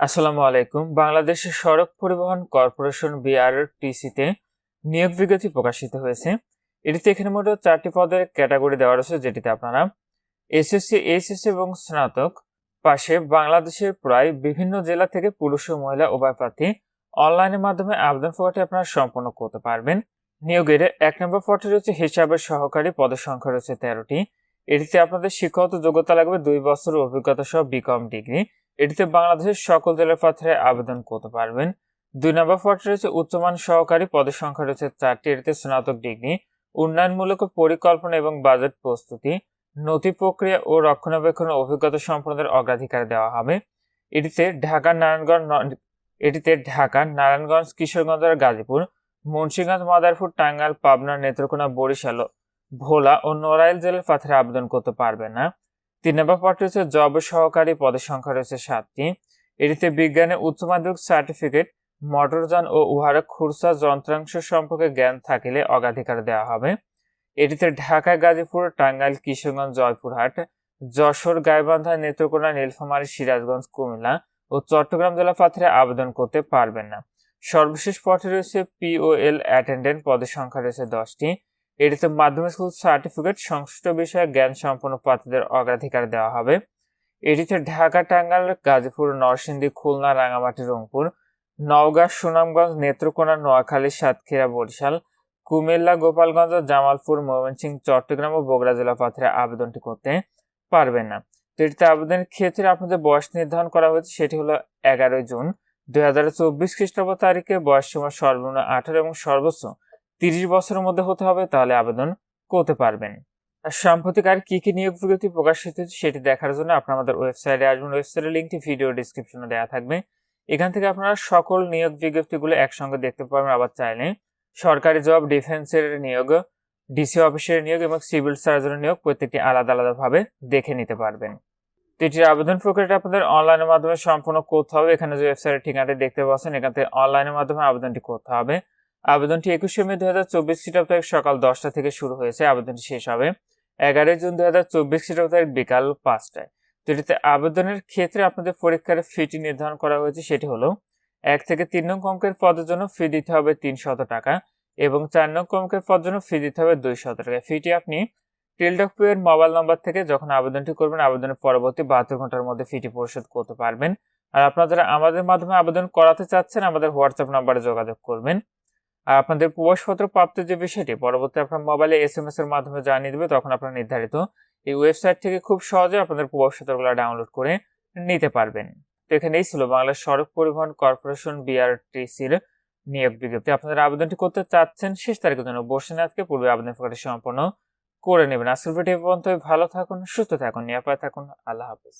আসসালামু আলাইকুম। বাংলাদেশের সড়ক পরিবহন কর্পোরেশন বিআরটিসিতে নিয়োগ বিজ্ঞপ্তি প্রকাশিত হয়েছে। এটিতে এখানে মোট চারটি পদের ক্যাটাগরি দেওয়া রয়েছে, যেটিতে আপনারা এসএসসি, এইচএসসি এবং স্নাতক পাশে বাংলাদেশের প্রায় বিভিন্ন জেলা থেকে পুরুষ ও মহিলা উভয় প্রার্থী অনলাইনের মাধ্যমে আবেদন পত্রটি আপনারা সম্পন্ন করতে পারবেন। নিয়োগের এক নম্বর পদটি রয়েছে হিসাবের সহকারী পদের সংখ্যা রয়েছে তেরোটি। এটিতে আপনাদের শিক্ষাগত যোগ্যতা লাগবে দুই বছর অভিজ্ঞতা সহ বিকম ডিগ্রি। এটিতে বাংলাদেশের সকল জেলার প্রার্থীরা আবেদন করতে পারবেন। দুই নম্বর পদটি রয়েছে উচ্চমান সহকারী, পদের সংখ্যা রয়েছে চারটি। এটিতে স্নাতক ডিগ্রি, উন্নয়নমূলক পরিকল্পনা এবং বাজেট প্রস্তুতি, নথি প্রক্রিয়া ও রক্ষণাবেক্ষণ অভিজ্ঞতা সম্পন্নদের অগ্রাধিকার দেওয়া হবে। এটিতে ঢাকা, নারায়ণগঞ্জ এটিতে ঢাকা, নারায়ণগঞ্জ, কিশোরগঞ্জ আর গাজীপুর, মুন্সিগঞ্জ, মাদারপুর, টাঙ্গাইল, পাবনা, নেত্রকোনা, বরিশাল, ভোলা ও নড়াইল জেলার পাথরে আবেদন করতে পারবে না। তিন নম্বর পদটি হচ্ছে জব সহকারী পদের সংখ্যা রয়েছে সাতটি। এটিতে বিজ্ঞানে উচ্চ মাধ্যমিক সার্টিফিকেট মোটরযান ও উহার খুরসা যন্ত্রাংশ সম্পর্কে জ্ঞান থাকিলে অগ্রাধিকার দেওয়া হবে। এটিতে ঢাকা, গাজীপুর, টাঙ্গাইল, কিশোরগঞ্জ, জয়পুরহাট, যশোর, গাইবান্ধা, নেত্রকোনা, নীলফামারী, সিরাজগঞ্জ, কুমিল্লা ও চট্টগ্রাম জেলা প্রার্থীরা আবেদন করতে পারবেন না। সর্বশেষ পথে রয়েছে পিওএল অ্যাটেন্ডেন্ট পদের সংখ্যা রয়েছে দশটি। এটিতে মাধ্যমিক স্কুল সার্টিফিকেট সংশ্লিষ্ট বিষয়ে জ্ঞান সম্পন্ন প্রার্থীদের অগ্রাধিকার দেওয়া হবে। এটিতে ঢাকা টাঙ্গাইল, গাজীপুর, নরসিংদী, খুলনা রাঙামাটি রংপুর, নওগাঁ, সুনামগঞ্জ, নেত্রকোনা, নোয়াখালী, সাতক্ষীরা, বরিশাল, কুমিল্লা, গোপালগঞ্জ, জামালপুর, ময়মনসিংহ, চট্টগ্রাম ও বগুড়া জেলা প্রার্থীরা আবেদনটি করতে পারবেন না। তো এটিতে আবেদনের ক্ষেত্রে আপনাদের বয়স নির্ধারণ করা হয়েছে, সেটি হলো এগারোই জুন। দুই হাজার চব্বিশ খ্রিস্টাব্দ তারিখে বয়স সীমা সর্বনিম্ন আঠারো এবং সর্বোচ্চ তিরিশ বছরের মধ্যে হতে হবে, তাহলে আবেদন করতে পারবেন। আর সাম্প্রতিক আর কি কি নিয়োগ বিজ্ঞপ্তি প্রকাশিত হয়েছে সেটি দেখার জন্য আপনারা আমাদের ওয়েবসাইটে আসবেন। ওয়েবসাইটের লিঙ্কটি ভিডিও ডিসক্রিপশনে দেওয়া থাকবে। এখান থেকে আপনারা সকল নিয়োগ বিজ্ঞপ্তিগুলো একসঙ্গে দেখতে পারবেন। আবার চাইলে সরকারি জব, ডিফেন্সের নিয়োগ, ডিসি অফিসের নিয়োগ এবং সিভিল সার্জনের নিয়োগ প্রত্যেকটি আলাদা আলাদাভাবে দেখে নিতে পারবেন। তো এটির আবেদন প্রক্রিয়াটা আপনাদের অনলাইনের মাধ্যমে সম্পূর্ণ করতে হবে। এখানে যে ওয়েবসাইটের ঠিকানাটি দেখতে পাচ্ছেন, এখান থেকে অনলাইনের মাধ্যমে আবেদনটি করতে হবে। আবেদনটি একুশে মে দু হাজার চব্বিশ খ্রিস্টাব্দ সকাল দশটা থেকে শুরু হয়েছে। আবেদনটি শেষ হবে এগারোই জুন দু হাজার চব্বিশ খ্রিস্টাব্দ বিকাল পাঁচটায়। তো এটিতে আবেদনের ক্ষেত্রে আপনাদের পরীক্ষার ফিটি নির্ধারণ করা হয়েছে, সেটি হলো এক থেকে তিন নং অঙ্কের পদের জন্য ফি দিতে হবে তিনশত টাকা এবং চার নং অঙ্কের পদের জন্য ফি দিতে হবে দুইশত টাকা। ফিটি আপনি টেলডক এর মোবাইল নাম্বার থেকে যখন আবেদনটি করবেন, আবেদনের পরবর্তী বাহাত্তর ঘণ্টার মধ্যে ফিটি পরিশোধ করতে পারবেন। আর আপনারা আমাদের মাধ্যমে আবেদন করাতে চাচ্ছেন, আমাদের হোয়াটসঅ্যাপ নাম্বারে যোগাযোগ করবেন। আপনাদের প্রবেশপত্র প্রাপ্তির যে বিষয়টি, পরবর্তী আপনার মোবাইলে এস এম এস এর মাধ্যমে জানিয়ে দেবে, তখন আপনার নির্ধারিত এই ওয়েবসাইট থেকে খুব সহজে আপনাদের প্রবেশপত্রগুলো ডাউনলোড করে নিতে পারবেন। তো এখানেই ছিল বাংলাদেশ সড়ক পরিবহন কর্পোরেশন বিআরটিসির নিয়োগ বিজ্ঞপ্তি। আপনারা আবেদনটি করতে চাচ্ছেন, শেষ তারিখের জন্য বসে না আজকে পূর্বে আবেদন প্রক্রিয়া সম্পন্ন করে নেবেন। আজকের ভিডিও পর্যন্ত ভালো থাকুন, সুস্থ থাকুন, নিরাপদ থাকুন। আল্লাহ হাফিজ।